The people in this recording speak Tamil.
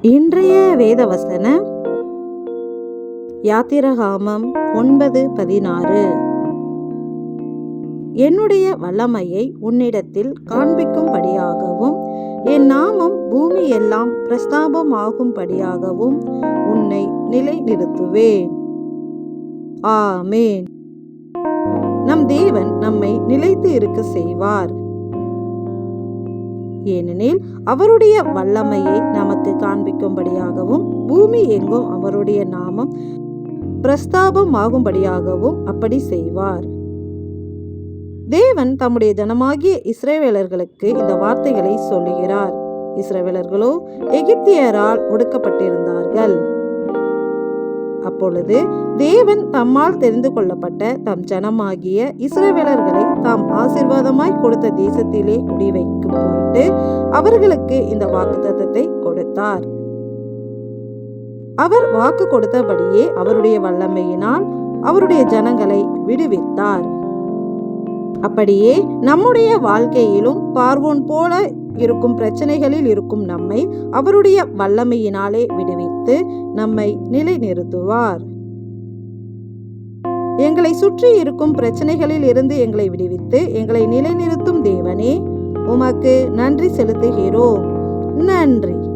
இன்றைய வேதவசன யாத்திரகாமம் ஒன்பது பதினாறு. என்னுடைய வல்லமையை உன்னிடத்தில் காண்பிக்கும்படியாகவும் என் நாமம் பூமி எல்லாம் பிரஸ்தாபமாகும்படியாகவும் உன்னை நிலைநிறுத்துவேன். ஆமேன். நம் தேவன் நம்மை நிலைத்து இருக்க செய்வார். ஏனெனில் அவருடைய வல்லமையை நமக்கு காண்பிக்கும்படியாகவும் பூமி எங்கும் அவருடைய நாமம் பிரஸ்தாபமாகும்படியாகவும் அப்படி செய்வார். தேவன் தம்முடைய ஜனமாகிய இஸ்ரேவேலர்களுக்கு இந்த வார்த்தைகளை சொல்லுகிறார். இஸ்ரேவேலர்களோ எகிப்தியரால் ஒடுக்கப்பட்டிருந்தார்கள். அப்பொழுது தேவன் தம்மால் தெரிந்து கொள்ளப்பட்ட தம் ஜனமாகிய இஸ்ரவேலர்களை தாம் ஆசிர்வாதமாய் கொடுத்த தேசத்திலே குடிவைக்கும் பொருட்டு அவர்களுக்கு இந்த வாக்குத்தத்தத்தை கொடுத்தார். அவர் வாக்கு கொடுத்தபடியே அவருடைய வல்லமையினால் அவருடைய ஜனங்களை விடுவித்தார். அப்படியே நம்முடைய வாழ்க்கையிலும் பார்வோன் போல இருக்கும் பிரச்சனைகளில் இருக்கும் நம்மை அவருடைய வல்லமையினாலே விடுவித்து நம்மை நிலைநிறுத்துவார். எங்களை சுற்றி இருக்கும் பிரச்சனைகளில் இருந்து எங்களை விடுவித்து எங்களை நிலைநிறுத்தும் தேவனே உமக்கு நன்றி செலுத்துகிறோம். நன்றி.